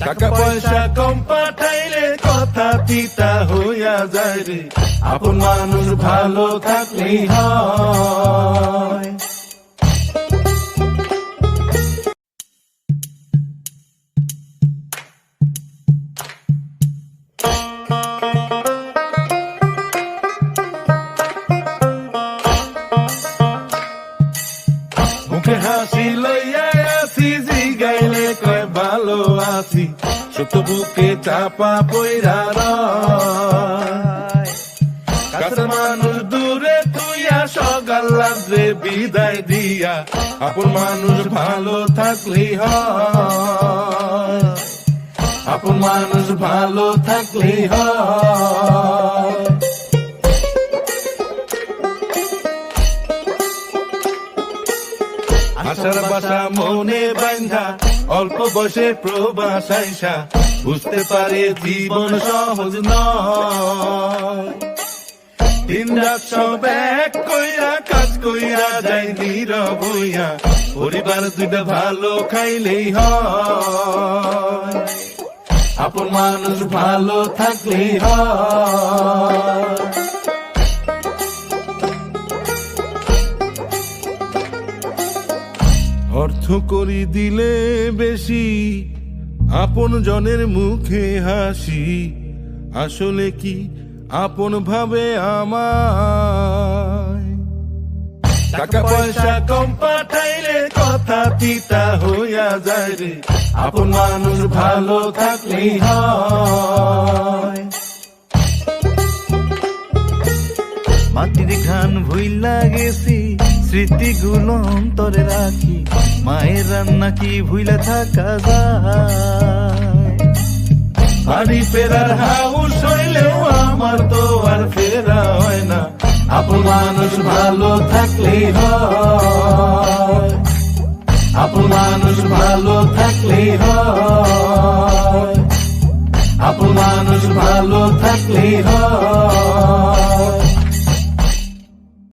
টাকা পয়সা কম পাঠাইলে কথা তিতা হইয়া যায় রে আপন মানুষ ভালো থাকলেই হয় মুখে হাসি লইয়া আছি সত্য বুকে চাপা কাছে মানুষ দূরে তুইয়া সকাল রাত্রে বিদায় দিয়া, আপন মানুষ ভালো থাকলে হ আপন মানুষ ভালো থাকলি হয়। আশার বাসা মনে বান্ধা, অল্প বয়সে প্রবাস আইসা, বুঝতে পারে জীবন সহজ নয়। দিন রাত সব এক কইরা, কাজ কইরা যাই নীরব হইয়া, পরিবার দুইটা ভালো খাইলেই হয়। আপন মানুষ ভালো থাকলেই হয়। অর্থ করি দিলে বেশি, আপন জনের মুখে হাসি। আসলে কি আপন ভাবে টাকা পয়সা কম পাঠাইলে কথা তিতা হইয়া যায় রে। আপন মানুষ ভালো থাকলেই হয়। মাটির ঘান ভুইলা গেছি, স্মৃতিগুলো অন্তরে রাখি। মায়ের রান্না কি ভুইলা থাকা যায়? বাড়ি ফেরার হাউস হইলেও আমার তো আর ফেরা হয় না। আপন মানুষ ভালো থাকলেই হয়। আপন মানুষ ভালো থাকলেই হয়। আপন মানুষ ভালো থাকলেই হয়।